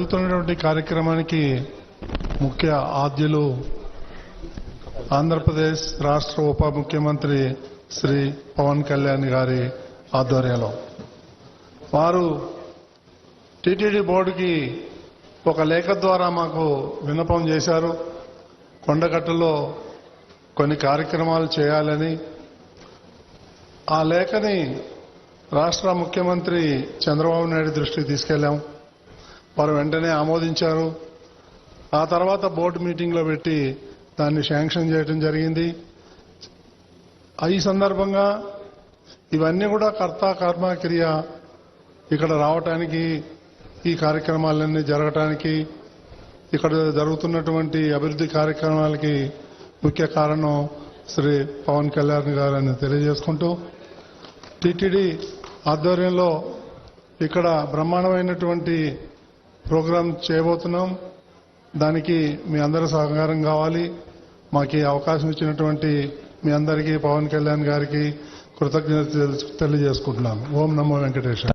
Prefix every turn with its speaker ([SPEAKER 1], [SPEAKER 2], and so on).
[SPEAKER 1] జరుగుతున్నటువంటి కార్యక్రమానికి ముఖ్య ఆద్యులు ఆంధ్రప్రదేశ్ రాష్ట్ర ఉప ముఖ్యమంత్రి శ్రీ పవన్ కళ్యాణ్ గారి ఆధ్వర్యంలో. వారు టీటీడీ బోర్డుకి ఒక లేఖ ద్వారా మాకు విన్నపం చేశారు. కొండగట్టులో కొన్ని కార్యక్రమాలు చేయాలని. ఆ లేఖని రాష్ట్ర ముఖ్యమంత్రి చంద్రబాబు నాయుడు దృష్టికి తీసుకెళ్ళాం వారు వెంటనే ఆమోదించారు. ఆ తర్వాత బోర్డు మీటింగ్లో పెట్టి దాన్ని శాంక్షన్ చేయడం జరిగింది. ఈ సందర్భంగా ఇవన్నీ కూడా కర్త కర్మ క్రియ ఇక్కడ రావటానికి ఈ కార్యక్రమాలన్నీ జరగటానికి ఇక్కడ జరుగుతున్నటువంటి అభివృద్ధి కార్యక్రమాలకి ముఖ్య కారణం శ్రీ పవన్ కళ్యాణ్ గారని తెలియజేసుకుంటూ టిటిడి ఆధ్వర్యంలో ఇక్కడ బ్రహ్మాండమైనటువంటి ప్రోగ్రాం చేయబోతున్నాం. దానికి మీ అందరి సహకారం కావాలి. మాకు అవకాశం ఇచ్చినటువంటి మీ అందరికీ పవన్ కళ్యాణ్ గారికి కృతజ్ఞత తెలియజేసుకుంటున్నాను ఓం నమో వెంకటేశ్వర